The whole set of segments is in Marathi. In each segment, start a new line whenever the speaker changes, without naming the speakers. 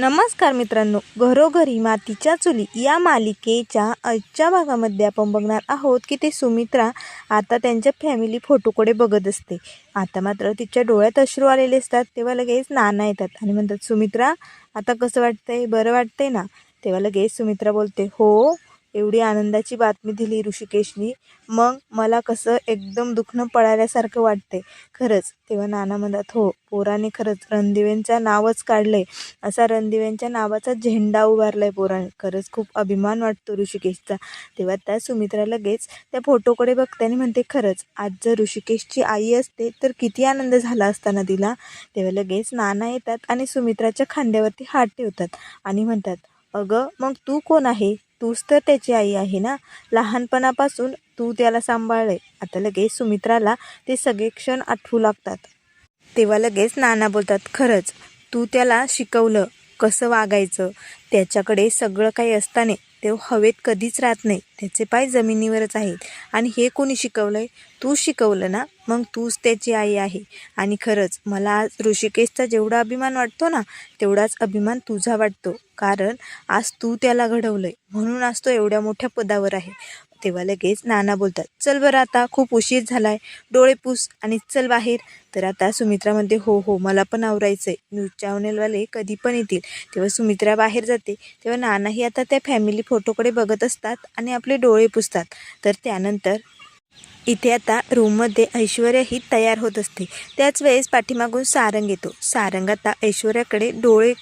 नमस्कार मित्रांनो घरोघरी मातीच्या चुली या मालिकेच्या आजच्या भागामध्ये आपण बघणार आहोत की ते सुमित्रा आता त्यांच्या फॅमिली फोटोकडे बघत असते. आता मात्र तिच्या डोळ्यात अश्रू आलेले असतात तेव्हा लगेच नाना येतात आणि म्हणतात सुमित्रा आता कसं वाटतंय? बरं वाटतंय ना? तेव्हा लगेच सुमित्रा बोलते हो एवढी आनंदाची बातमी दिली ऋषिकेशनी. मग मला कसं एकदम दुखणं पळाल्यासारखं वाटते खरंच तेव्हा नाना म्हणतात हो पोराने खरंच रणदिवेंचा नावच काढलंय. असा रणदिव्यांच्या नावाचा झेंडा उभारलाय पोराने. खरंच खूप अभिमान वाटतो ऋषिकेशचा. तेव्हा त्या सुमित्रा लगेच त्या फोटोकडे बघते आणि म्हणते खरंच आज जर ऋषिकेशची आई असते तर किती आनंद झाला असताना तिला. तेव्हा लगेच नाना येतात आणि सुमित्राच्या खांद्यावरती हात ठेवतात आणि म्हणतात अगं मग तू कोण आहे? तूच तर त्याची आई आहे ना? लहानपणापासून तू त्याला सांभाळले. आता लगेच सुमित्राला ते सगळे क्षण आठवू लागतात. तेव्हा लगेच नाना बोलतात खरंच तू त्याला शिकवलं कसं वागायचं? त्याच्याकडे सगळं काही असताना ते हवेत कधीच राहत नाही. त्याचे पाय जमिनीवरच आहेत. आणि हे कोणी शिकवलं आहे तू शिकवलं ना? मग तूच त्याची आई आहे. आणि खरंच मला आज ऋषिकेशचा जेवढा अभिमान वाटतो ना तेवढाच अभिमान तुझा वाटतो. कारण आज तू त्याला घडवलं आहे म्हणून आज तो एवढ्या मोठ्या पदावर आहे. तेव्हा लगेच नाना बोलतात चल बरं आता खूप उशीर झाला आहे डोळे पुस आणि चल बाहेर. तर आता सुमित्रा म्हणते हो हो मला पण आवरायचं आहे न्यूज चॅनलवाले कधी पण येतील. तेव्हा सुमित्रा बाहेर जाते तेव्हा नानाही आता त्या फॅमिली फोटोकडे बघत असतात आणि आपले डोळे पुसतात. तर त्यानंतर इथे आता रूममध्ये ऐश्वर्याही तयार होत असते. त्याच वेळेस पाठीमागून सारंग येतो. सारंग आता ऐश्वर्याकडे डोळे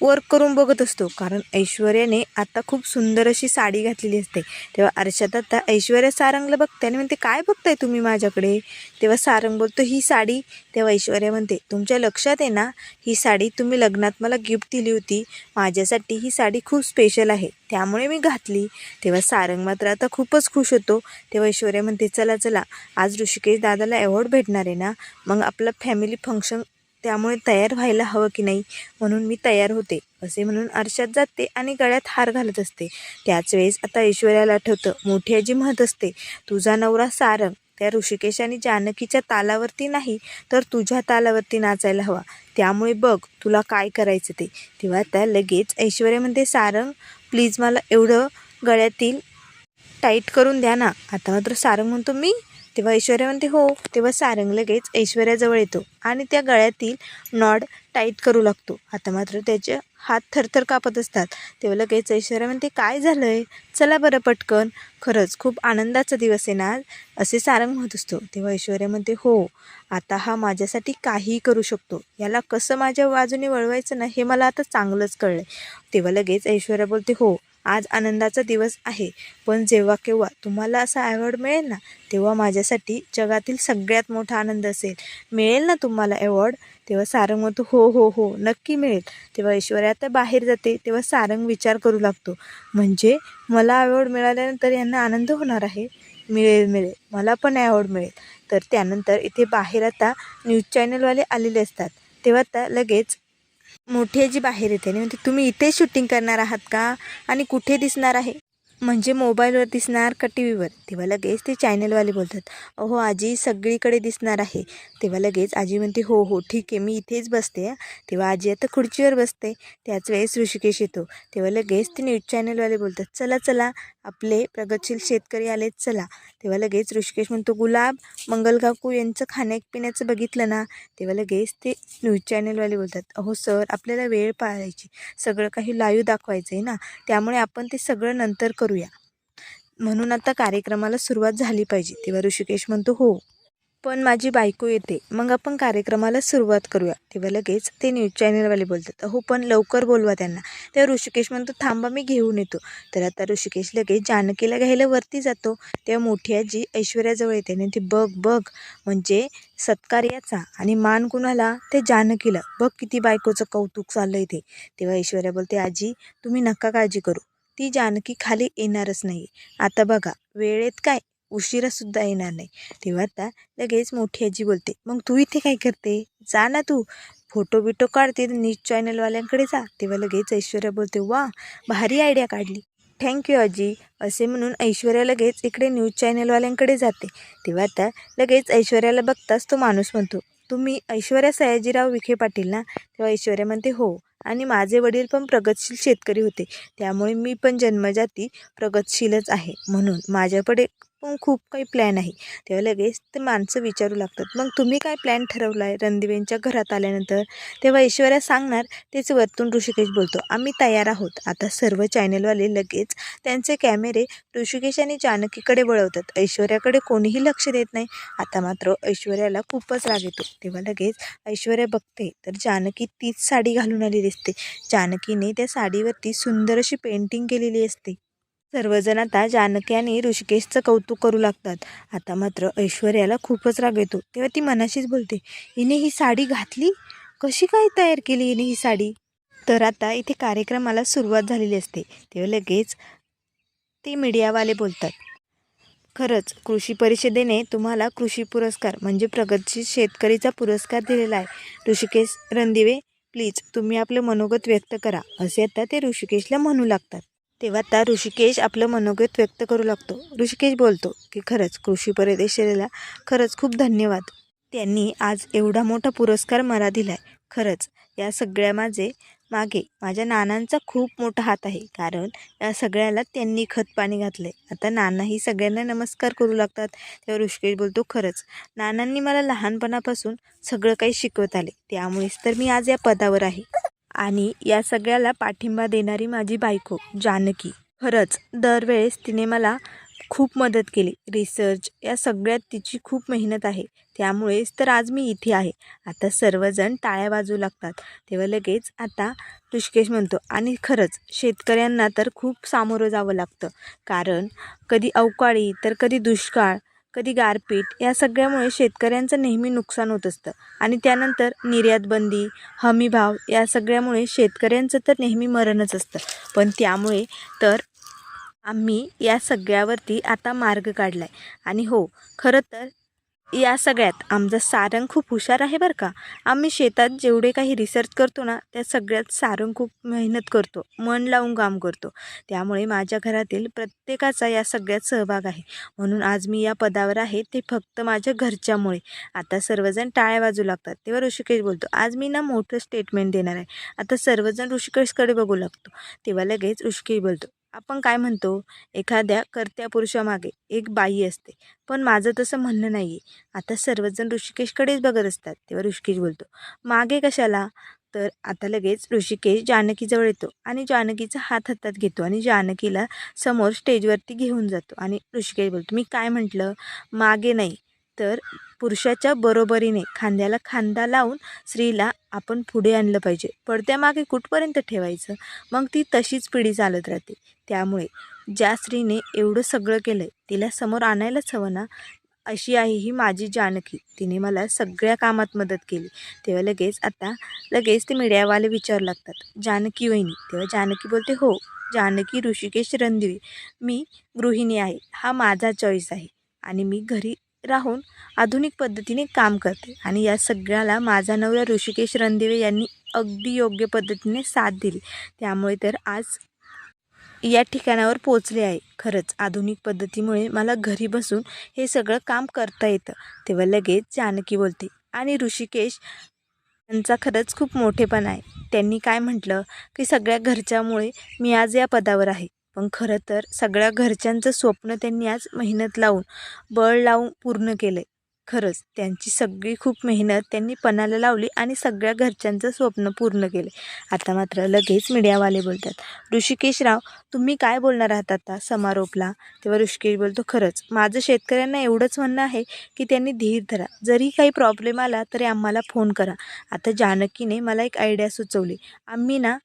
वर्क करून बघत असतो. कारण ऐश्वर्याने आता खूप सुंदर अशी साडी घातलेली असते. तेव्हा अर्षात आता ऐश्वर्या सारंगला बघते आणि म्हणते काय बघताय तुम्ही माझ्याकडे? तेव्हा सारंग बोलतो ही साडी. तेव्हा ऐश्वर्या म्हणते तुमच्या लक्षात आहे ना ही साडी तुम्ही लग्नात मला गिफ्ट दिली होती. माझ्यासाठी ही साडी खूप स्पेशल आहे. त्यामुळे मी घातली. तेव्हा सारंग मात्र आता खूपच खुश होतो. तेव्हा ऐश्वर्या म्हणते चला चला. आज ऋषिकेश दादाला अवॉर्ड भेटणार आहे ना. मग आपलं फॅमिली फंक्शन त्यामुळे तयार व्हायला हवं की नाही म्हणून मी तयार होते असे म्हणून आरशात जाते आणि गळ्यात हार घालत असते. त्याच वेळेस आता ऐश्वर्याला आठवतं मोठी आजी म्हणत असते तुझा नवरा सारंग त्या ऋषिकेश आणि जानकीच्या तालावरती नाही तर तुझ्या तालावरती नाचायला हवा. त्यामुळे बघ तुला काय करायचं ते. तेव्हा त्या लगेच ऐश्वर्या म्हणते सारंग प्लीज मला एवढं गळ्यातील टाईट करून द्या ना. आता मात्र सारंग म्हणतो मी तेव्हा ऐश्वर्या म्हणते हो. तेव्हा सारंग लगेच ऐश्वर्याजवळ येतो आणि त्या गळ्यातील नॉड टाईट करू लागतो. आता मात्र त्याचे हात थरथर कापत असतात. तेव्हा लगेच ऐश्वर्या म्हणते काय झालं आहे चला बरं पटकन. खरंच खूप आनंदाचा दिवस आहे ना असे सारंग म्हणत असतो. तेव्हा ऐश्वर्या म्हणते हो आता हा माझ्यासाठी काहीही करू शकतो. याला कसं माझ्या बाजूने वळवायचं ना हे मला आता चांगलंच कळलं तेव्हा लगेच ऐश्वर्या बोलते हो आज आनंदाचा दिवस आहे. पण जेव्हा केव्हा तुम्हाला असा अवॉर्ड मिळेल ना तेव्हा माझ्यासाठी जगातील सगळ्यात मोठा आनंद असेल. मिळेल ना तुम्हाला अवॉर्ड तेव्हा सारंग म्हणतो हो हो हो नक्की मिळेल. तेव्हा ऐश्वर्या आता बाहेर जाते तेव्हा सारंग विचार करू लागतो म्हणजे मला अवॉर्ड मिळाल्यानंतर यांना आनंद होणार आहे? मिळेल मिळेल मला पण अवॉर्ड मिळेल. तर त्यानंतर इथे बाहेर आता न्यूज चॅनलवाले आलेले असतात. तेव्हा आता लगेच मोठी आजी बाहेर येते आणि म्हणते तुम्ही इथे शूटिंग करणार आहात का? आणि कुठे दिसणार आहे? म्हणजे मोबाईलवर दिसणार का टी व्हीवर तेव्हा लगेच ते चॅनलवाले बोलतात अहो आजी सगळीकडे दिसणार आहे. तेव्हा लगेच आजी म्हणते हो हो ठीक आहे मी इथेच बसते तेव्हा आजी आता खुर्चीवर बसते त्याच वेळेस ऋषिकेश येतो. तेव्हा लगेच ते न्यूज चॅनलवाले बोलतात चला चला आपले प्रगतशील शेतकरी आलेत चला. तेव्हा लगेच ऋषिकेश म्हणतो गुलाब मंगल काकू यांचं खाण्यापिण्याचं बघितलं ना? तेव्हा लगेच ते न्यूज चॅनलवाले बोलतात अहो सर आपल्याला वेळ पाळायची. सगळं काही लाईव्ह दाखवायचं आहे ना. त्यामुळे आपण ते सगळं नंतर करूया. म्हणून आता कार्यक्रमाला सुरुवात झाली पाहिजे. तेव्हा ऋषिकेश म्हणतो हो. पण माझी बायको येते. मग आपण कार्यक्रमाला सुरुवात करूया. तेव्हा लगेच ते न्यूज चॅनलवाले बोलतात हो पण लवकर बोलवा त्यांना. तेव्हा ऋषिकेश म्हणतो थांबा मी घेऊन येतो. तर आता ऋषिकेश लगेच जानकीला घ्यायला वरती जातो. तेव्हा मोठी आजी ऐश्वर्याजवळ येते आणि ती बघ बघ म्हणजे सत्कार याचा आणि मान कुणाला? ते जानकीला बघ किती बायकोचं कौतुक चाललं इथे तेव्हा ऐश्वर्या बोलते आजी तुम्ही नका काळजी करू. ती जानकी खाली येणारच नाही आता बघा वेळेत काय? उशिरासुद्धा येणार नाही. तेव्हा आता लगेच मोठी आजी बोलते मग तू इथे काय करते? जा ना तू. फोटो बिटो काढते न्यूज चॅनलवाल्यांकडे जा. तेव्हा लगेच ऐश्वर्या बोलते वा भारी आयडिया काढली. थँक्यू आजी. असे म्हणून ऐश्वर्या लगेच इकडे न्यूज चॅनलवाल्यांकडे जाते. तेव्हा आता लगेच ऐश्वर्याला बघताच तो माणूस म्हणतो तुम्ही ऐश्वर्या सयाजीराव विखे पाटील ना? तेव्हा ऐश्वर्या म्हणते हो. आणि माझे वडील पण प्रगतशील शेतकरी होते. त्यामुळे मी पण जन्मजाती प्रगतशीलच आहे. म्हणून माझ्याकडे पण खूप काही प्लॅन आहे. तेव्हा लगेच ते माणसं विचारू लागतात मग तुम्ही काय प्लॅन ठरवला आहे रणदिवेंच्या घरात आल्यानंतर तेव्हा ऐश्वर्या सांगणार तेच वरतून ऋषिकेश बोलतो. आम्ही तयार आहोत. आता सर्व चॅनलवाले लगेच त्यांचे कॅमेरे ऋषिकेश आणि जानकीकडे वळवतात. ऐश्वर्याकडे कोणीही लक्ष देत नाही. आता मात्र ऐश्वर्याला खूपच राग येतो. तेव्हा लगेच ऐश्वर्या बघते तर जानकी तीच साडी घालून आली दिसते जानकीने त्या साडीवरती सुंदर अशी पेंटिंग केलेली असते. सर्वजण आता जानकी आणि ऋषिकेशचं कौतुक करू लागतात. आता मात्र ऐश्वर्याला खूपच राग येतो. तेव्हा ती मनाशीच बोलते हिने ही साडी घातली? कशी काय तयार केली हिने ही साडी? तर आता इथे कार्यक्रमाला सुरुवात झालेली असते. तेव्हा लगेच ते मीडियावाले बोलतात खरंच कृषी परिषदेने तुम्हाला कृषी पुरस्कार म्हणजे प्रगतशील शेतकरीचा पुरस्कार दिलेला आहे. ऋषिकेश रणदिवे प्लीज तुम्ही आपलं मनोगत व्यक्त करा. असे आता ते ऋषिकेशला म्हणू लागतात. तेव्हा आता ऋषिकेश आपलं मनोगत व्यक्त करू लागतो. ऋषिकेश बोलतो की खरंच कृषी परिषदेला खरंच खूप धन्यवाद. त्यांनी आज एवढा मोठा पुरस्कार मला दिला आहे खरंच या सगळ्या माझे मागे माझ्या नानांचा खूप मोठा हात आहे. कारण या सगळ्याला त्यांनी खत पाणी घातले आता नानाही सगळ्यांना नमस्कार करू लागतात. तेव्हा ऋषिकेश बोलतो खरंच नानांनी मला लहानपणापासून सगळं काही शिकवत आले. त्यामुळेच तर मी आज या पदावर आहे. आणि या सगळ्याला पाठिंबा देणारी माझी बायको जानकी. खरंच दरवेळेस तिने मला खूप मदत केली. रिसर्च या सगळ्यात तिची खूप मेहनत आहे. त्यामुळेच तर आज मी इथे आहे. आता सर्वजण टाळ्या वाजू लागतात. तेव्हा लगेच आता ऋषिकेश म्हणतो आणि खरंच शेतकऱ्यांना तर खूप सामोरं जावं लागतं. कारण कधी अवकाळी तर कधी दुष्काळ कधी गारपीट या सगळ्यामुळे शेतकऱ्यांचं नेहमी नुकसान होत असतं. आणि त्यानंतर निर्यातबंदी हमीभाव या सगळ्यामुळे शेतकऱ्यांचं तर नेहमी मरणच असतं. पण त्यामुळे तर आम्ही या सगळ्यावरती आता मार्ग काढला आहे आणि हो खरं तर या सगळ्यात. आमचं सारंग खूप हुशार आहे बरं का. आम्ही शेतात जेवढे काही रिसर्च करतो ना त्या सगळ्यात सारंग खूप मेहनत करतो. मन लावून काम करतो. त्यामुळे माझ्या घरातील प्रत्येकाचा या सगळ्यात सहभाग आहे. म्हणून आज मी या पदावर आहे ते फक्त माझ्या घरच्यामुळे. आता सर्वजण टाळ्या वाजू लागतात. तेव्हा ऋषिकेश बोलतो आज मी ना मोठं स्टेटमेंट देणार आहे. आता सर्वजण ऋषिकेशकडे बघू लागतो. तेव्हा लगेच ऋषिकेश बोलतो आपण काय म्हणतो? एखाद्या कर्त्या पुरुषामागे एक बाई असते. पण माझं तसं म्हणणं नाही आहे आता सर्वजण ऋषिकेशकडेच बघत असतात. तेव्हा ऋषिकेश बोलतो मागे कशाला? तर आता लगेच ऋषिकेश जानकीजवळ येतो आणि जानकीचा हात हातात घेतो आणि जानकीला समोर स्टेजवरती घेऊन जातो आणि ऋषिकेश बोलतो मी काय म्हटलं? मागे नाही. तर पुरुषाच्या बरोबरीने खांद्याला खांदा लावून स्त्रीला आपण पुढे आणलं पाहिजे. पडद्यामागे कुठपर्यंत ठेवायचं? मग ती तशीच पिढी चालत राहते. त्यामुळे ज्या स्त्रीने एवढं सगळं केलं आहे तिला समोर आणायलाच हवं ना? अशी आहे ही माझी जानकी. तिने मला सगळ्या कामात मदत केली. तेव्हा लगेच आता लगेच ते मीडियावाले विचारू लागतात. जानकी वहिनी. तेव्हा जानकी बोलते हो जानकी ऋषिकेश रणदिवे. मी गृहिणी आहे. हा माझा चॉईस आहे. आणि मी घरी राहून आधुनिक पद्धतीने काम करते आणि या सगळ्याला माझा नवरा ऋषिकेश रणदिवे यांनी अगदी योग्य पद्धतीने साथ दिली. त्यामुळे तर आज या ठिकाणावर पोचले आहे. खरंच आधुनिक पद्धतीमुळे मला घरी बसून हे सगळं काम करता येतं. तेव्हा लगेच जानकी बोलते आणि ऋषिकेश यांचा खरंच खूप मोठेपणा आहे. त्यांनी काय म्हटलं? की सगळ्या घरच्यामुळे मी आज या पदावर आहे. पण खरं तर सगळ्या घरच्यांचं स्वप्न त्यांनी आज मेहनत लावून बळ लावून पूर्ण केलं आहे खरंच त्यांची सगळी खूप मेहनत त्यांनी पणाला लावली आणि सगळ्या घरच्यांचं स्वप्न पूर्ण केले आता मात्र लगेच मीडियावाले बोलतात ऋषिकेशराव तुम्ही काय बोलणार आहात आता समारोपला? तेव्हा ऋषिकेश बोलतो खरंच माझं शेतकऱ्यांना एवढंच म्हणणं आहे की त्यांनी धीर धरा. जरी काही प्रॉब्लेम आला तरी आम्हाला फोन करा. आता जानकीने मला एक आयडिया सुचवली. आम्ही ना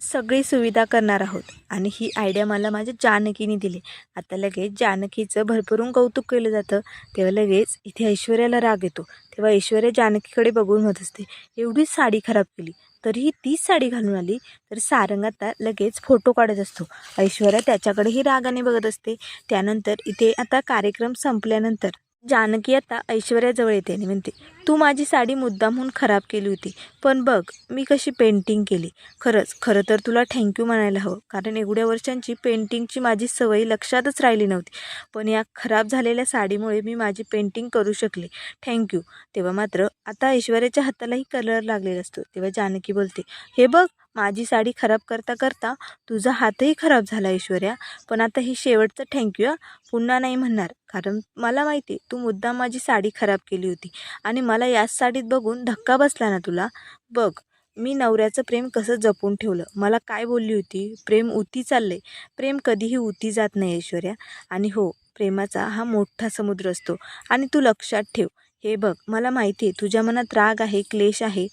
सगळी सुविधा करणार आहोत. आणि ही आयडिया मला माझ्या जानकीने दिली. आता लगेच जानकीचं भरभरून कौतुक केलं जातं. तेव्हा लगेच इथे ऐश्वर्याला राग येतो. तेव्हा ऐश्वर्या जानकीकडे बघून होत असते एवढीच साडी खराब केली. तरीही तीच साडी घालून आली. तर सारंग आता लगेच फोटो काढत असतो. ऐश्वर्या त्याच्याकडेही रागाने बघत असते. त्यानंतर इथे आता कार्यक्रम संपल्यानंतर जानकी आता ऐश्वर्याजवळ येते. आणि म्हणते तू माझी साडी मुद्दामहून खराब केली होती. पण बघ मी कशी पेंटिंग केली. खरंच खरं तर तुला थँक्यू म्हणायला हवं. कारण एवढ्या वर्षांची पेंटिंगची माझी सवय लक्षातच राहिली नव्हती. पण या खराब झालेल्या साडीमुळे मी माझी पेंटिंग करू शकले. थँक्यू तेव्हा मात्र आता ऐश्वर्याच्या हातालाही कलर लागलेला असतो. तेव्हा जानकी बोलते हे बघ माझी साडी खराब करता करता तुझा हातही खराब झाला ऐश्वर्या. पण आता ही शेवटचं थँक्यू हा. पुन्हा नाही म्हणणार. कारण मला माहिती आहे तू मुद्दाम माझी साडी खराब केली होती. आणि मला याच साडीत बघून धक्का बसला ना तुला. बघ मी नवऱ्याचं प्रेम कसं जपून ठेवलं? मला काय बोलली होती? प्रेम उती चाललंय. प्रेम कधीही उती जात नाही ऐश्वर्या. आणि हो प्रेमाचा हा मोठा समुद्र असतो. आणि तू लक्षात ठेव. हे बघ मला माहिती आहे तुझ्या मनात राग आहे क्लेश आहे.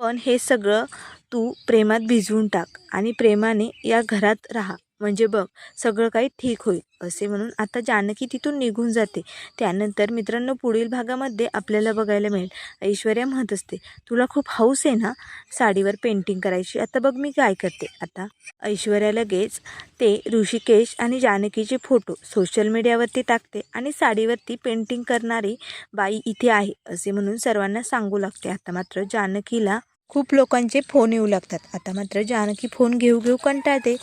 पण हे सगळं तू प्रेमात भिजवून टाक आणि प्रेमाने या घरात राहा. म्हणजे बघ सगळं काही ठीक होईल असे म्हणून आता जानकी तिथून निघून जाते. त्यानंतर मित्रांनो पुढील भागामध्ये आपल्याला बघायला मिळेल. ऐश्वर्या म्हणत असते तुला खूप हौस आहे ना? साडीवर पेंटिंग करायची. आता बघ मी काय करते. आता ऐश्वर्या लगेच ते ऋषिकेश आणि जानकीचे फोटो सोशल मीडियावरती टाकते आणि साडीवरती पेंटिंग करणारी बाई इथे आहे असे म्हणून सर्वांना सांगू लागते. आता मात्र जानकीला खूप लोकांचे फोन येऊ लागतात. आता मात्र जानकी फोन घेऊ घेऊ कंटाळते.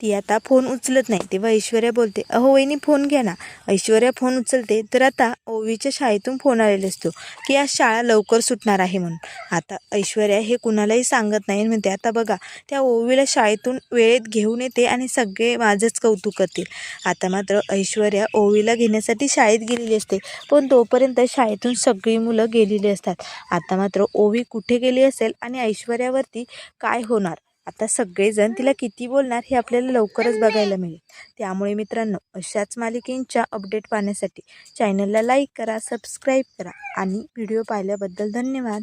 ती आता फोन उचलत नाही तेव्हा ऐश्वर्या बोलते अहो वहिनी फोन घ्या ना. ऐश्वर्या फोन उचलते तर आता ओवीच्या शाळेतून फोन आलेला असतो की आज शाळा लवकर सुटणार आहे म्हणून. आता ऐश्वर्या हे कुणालाही सांगत नाही म्हणते आता बघा त्या ओवीला शाळेतून वेळेत घेऊन येते आणि सगळे माझंच कौतुक करतील. आता मात्र ऐश्वर्या ओवीला घेण्यासाठी शाळेत गेलेली असते पण तोपर्यंत शाळेतून सगळी मुलं गेलेली असतात. आता मात्र ओवी कुठे गेली असेल आणि ऐश्वर्यावरती काय होणार? आता सगळेजण तिला किती बोलणार हे आपल्याला लवकरच बघायला मिळेल. त्यामुळे मित्रांनो अशाच मालिकेंच्या अपडेट पाहण्यासाठी चॅनलला लाईक करा सबस्क्राईब करा आणि व्हिडिओ पाहिल्याबद्दल धन्यवाद.